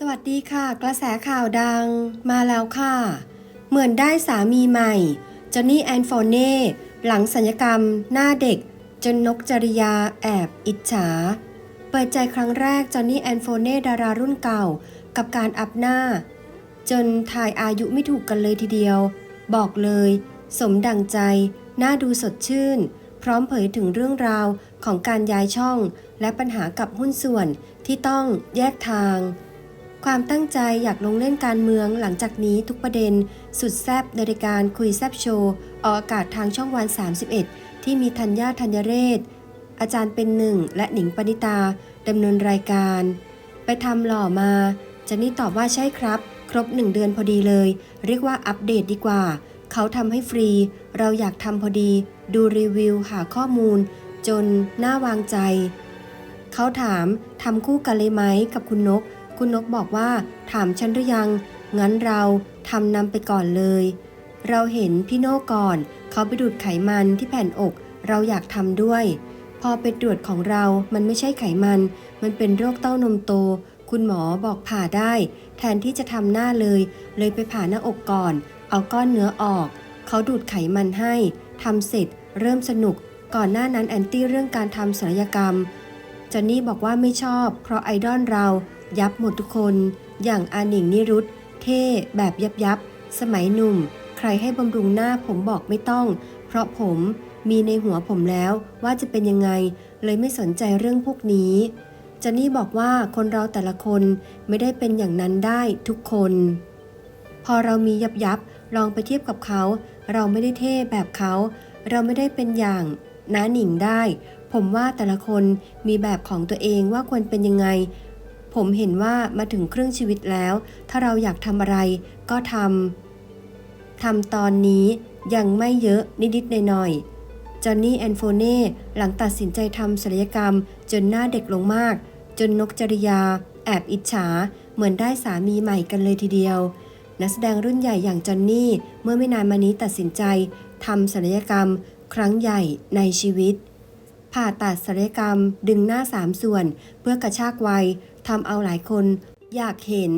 สวัสดีค่ะ กระแสข่าวดังมาแล้วค่ะ เหมือนได้สามีใหม่จอนนี่แอนโฟเน่หลังสัญญกรรม หน้าเด็ก จนนกจริยาแอบอิจฉา เปิดใจครั้งแรกจอนนี่แอนโฟเน่ดารารุ่นเก่า กับการอัพหน้า จนถ่ายอายุไม่ถูกกันเลยทีเดียว บอกเลย สมดังใจน่าดูสดชื่น พร้อมเผยถึงเรื่องราวของการย้ายช่อง และปัญหากับหุ้นส่วนที่ต้องแยกทาง ความตั้งใจอยากลงเล่นการเมืองหลังจากนี้ทุกประเด็น สุดแซบในรายการคุยแซบโชว์ออกอากาศทางช่องวัน 31 ที่มีธัญญาธัญเรศ อาจารย์เป็นหนึ่ง และหนิงปณิตาดำเนินรายการ ไปทำหล่อมาจนนี่ตอบว่าใช่ครับ ครบ1เดือนพอดีเลย เรียกว่าอัปเดตดีกว่า เขาทำให้ฟรี เราอยากทำพอดี ดูรีวิวหาข้อมูล จนน่าวางใจ เขาถามทำคู่กันเลยไหมกับคุณนก คุณนกบอกว่า ถามฉันหรือยัง งั้นเราทำนำไปก่อนเลย เราเห็นพี่โน่ก่อน เขาไปดูดไขมันที่แผ่นอก เราอยากทำด้วย พอไปตรวจของเรา มันไม่ใช่ไขมัน มันเป็นโรคเต้านมโต คุณหมอบอกผ่าได้ แทนที่จะทำหน้าเลย เลยไปผ่าหน้าอกก่อน เอาก้อนเนื้อออก เขาดูดไขมันให้ ทำเสร็จ เริ่มสนุก ก่อนหน้านั้นแอนตี้เรื่องการทำศัลยกรรมจอนนี่บอกว่าไม่ชอบ เพราะไอดอลเรา ยับหมดทุกคน อย่างอาหนิงนิรุตเท่แบบยับยับ สมัยหนุ่ม ใครให้บำรุงหน้าผมบอกไม่ต้อง เพราะผมมีในหัวผมแล้วว่าจะเป็นยังไง เลยไม่สนใจเรื่องพวกนี้จอนนี่บอกว่าคนเราแต่ละคนไม่ได้เป็นอย่างนั้นได้ทุกคน พอเรามียับยับลองไปเทียบกับเขา เราไม่ได้เท่แบบเขา เราไม่ได้เป็นอย่างน้าหนิงได้ ผมว่าแต่ละคนมีแบบของตัวเองว่าควรเป็นยังไง ผมเห็นว่ามาถึงครึ่งชีวิตแล้ว ถ้าเราอยากทำอะไรก็ทำทำตอนนี้ยังไม่เยอะนิดๆหน่อยๆจอนนี่แอนโฟเน่หลังตัดสินใจทำศัลยกรรม จนหน้าเด็กลงมาก จนนกจริยา แอบอิจฉา เหมือนได้สามีใหม่กันเลยทีเดียว นักแสดงรุ่นใหญ่อย่างจอนนี่เมื่อไม่นานมานี้ตัดสินใจทำศัลยกรรม ครั้งใหญ่ในชีวิตผ่าตัดศัลยกรรมดึงหน้าสามส่วน เพื่อกระชากวัย ทำเอาหลายคนอยากเห็น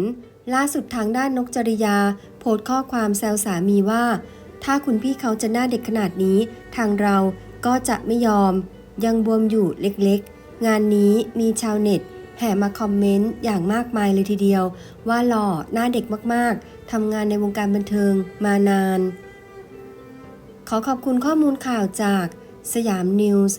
ล่าสุดทางด้านนกจริยา โพสต์ข้อความแซวสามีว่า ถ้าคุณพี่เขาจะหน้าเด็กขนาดนี้ ทางเราก็จะไม่ยอม ยังบวมอยู่เล็กๆ งานนี้มีชาวเน็ต แห่มาคอมเมนต์อย่างมากมายเลยทีเดียว ว่าหล่อหน้าเด็กมากๆทำงานในวงการบันเทิงมานาน ขอขอบคุณข้อมูลข่าวจากสยามนิวส์